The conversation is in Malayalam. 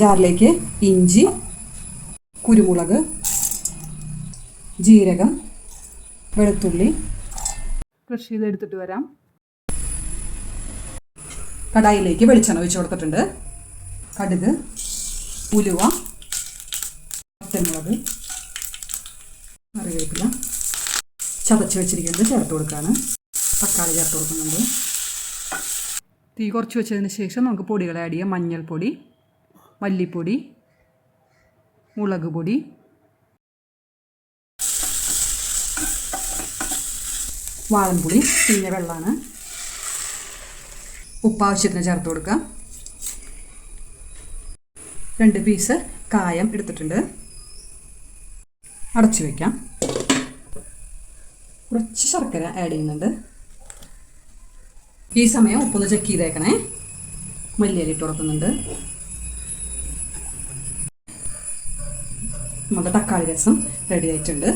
ജാറിലേക്ക് ഇഞ്ചി കുരുമുളക് ജീരകം വെളുത്തുള്ളി. കൃഷി ചെയ്ത് എടുത്തിട്ട് വരാം. കടായിലേക്ക് വെളിച്ചെണ്ണ ഒഴിച്ചു കൊടുത്തിട്ടുണ്ട്. കടുക് ഉലുവ പച്ചമുളക് കറിവേപ്പില. ചതച്ച് വെച്ചിരിക്കുന്നത് ചേർത്ത് കൊടുക്കുകയാണ് തക്കാളി ചേർത്ത് കൊടുക്കുന്നുണ്ട്. തീ കുറച്ച് വെച്ചതിന് ശേഷം നമുക്ക് പൊടികളെ ആഡ് ചെയ്യാം. മഞ്ഞൾപ്പൊടി. മല്ലിപ്പൊടി മുളക് പൊടി വാളൻപുളി പിന്നെ വെള്ളമാണ്. ഉപ്പ് ആവശ്യത്തിന് ചേർത്ത് കൊടുക്കാം രണ്ട് പീസ് കായം എടുത്തിട്ടുണ്ട്. അടച്ചു വയ്ക്കാം കുറച്ച് ശർക്കര ആഡ് ചെയ്യുന്നുണ്ട്. ഈ സമയം ഉപ്പൊന്ന് ചെക്ക് ചെയ്തേക്കണേ. മല്ലിയില ഇട്ട് നമ്മുടെ തക്കാളി രസം റെഡി ആയിട്ടുണ്ട്.